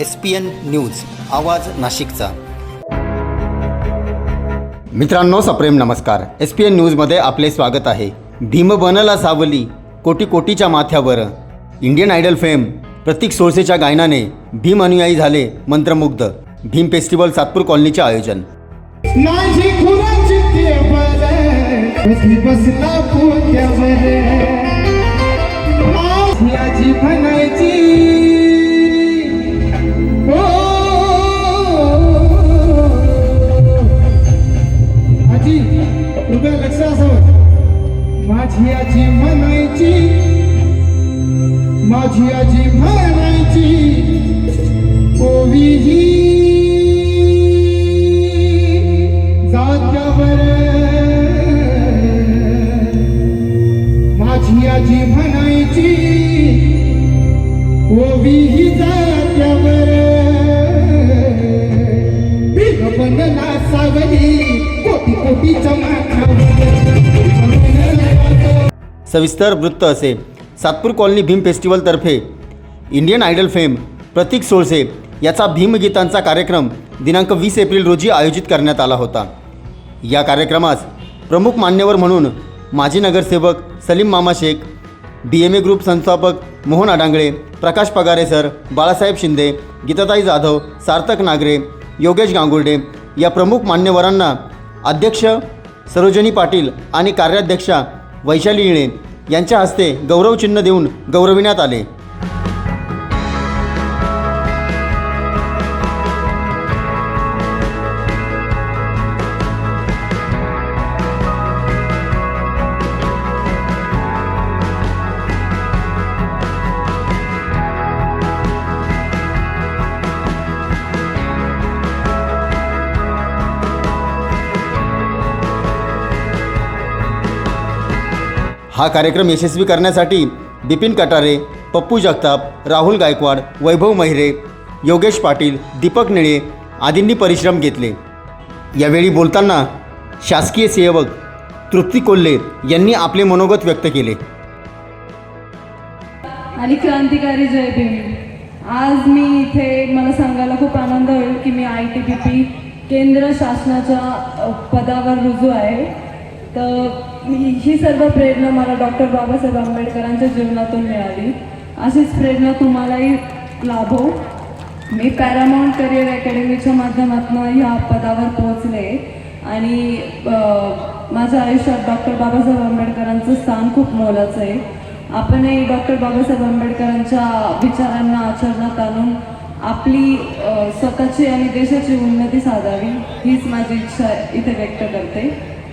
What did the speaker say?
S P N news आवाज नाशिकचा. मित्रांनो सप्रेम नमस्कार. एस पी एन न्यूजमध्ये आपले स्वागत आहे. भीम बनला सावली कोटी कोटीच्या माथ्यावर. इंडियन आयडल फेम प्रतीक सोळसेच्या गायनाने भीम अनुयायी झाले मंत्रमुग्ध. भीम फेस्टिवल सातपूर कॉलनीचे आयोजन. माझी माझी आजी म्हणायची माझी आजी म्हणायची ओवी ही जात्यावर माझी आजी म्हणायची ओवी ही जात्यावर बनला सावली सविस्तर वृत्त असे. Satpur colony Bhim फेस्टिवलतर्फे Indian idol fame Pratik Solse याचा भीमगीतांचा कार्यक्रम दिनांक वीस एप्रिल रोजी आयोजित करण्यात आला होता. या कार्यक्रमास प्रमुख मान्यवर म्हणून माजी नगरसेवक Salim Mama Shaikh B M A group संस्थापक मोहन आडांगळे प्रकाश पगारे सर बाळासाहेब शिंदे गीताताई जाधव सार्थक नागरे योगेश गांगुर्डे या प्रमुख मान्यवरांना अध्यक्ष सरोजनी पाटील आणि कार्याध्यक्षा वैशाली इळे यांच्या हस्ते गौरवचिन्ह देऊन गौरविण्यात आले. हा कार्यक्रम यशस्वी करण्यासाठी बिपिन कटारे पप्पू जगताप राहुल गायकवाड वैभव महिरे योगेश पाटील दीपक निळे आदींनी परिश्रम घेतले. यावेळी बोलताना शासकीय सेवक तृप्ती कोल्हे यांनी आपले मनोगत व्यक्त केले. आणि क्रांतिकारी जय भीम. आज मी इथे मला सांगायला खूप आनंद होईल की मी आय टी बी पी केंद्र शासनाच्या पदावर रुजू आहे. तर ही सर्व प्रेरणा मला डॉक्टर बाबासाहेब आंबेडकरांच्या जीवनातून मिळाली. अशीच प्रेरणा तुम्हालाही लाभो. मी पॅरामाऊंट करिअर अकॅडमीच्या माध्यमातून ह्या पदावर पोहोचले. आणि माझ्या आयुष्यात डॉक्टर बाबासाहेब आंबेडकरांचं स्थान खूप मोलाचं आहे. आपणही डॉक्टर बाबासाहेब आंबेडकरांच्या विचारांना आचरणात आणून आपली स्वतःची आणि देशाची उन्नती साधावी हीच माझी इच्छा इथे व्यक्त करते.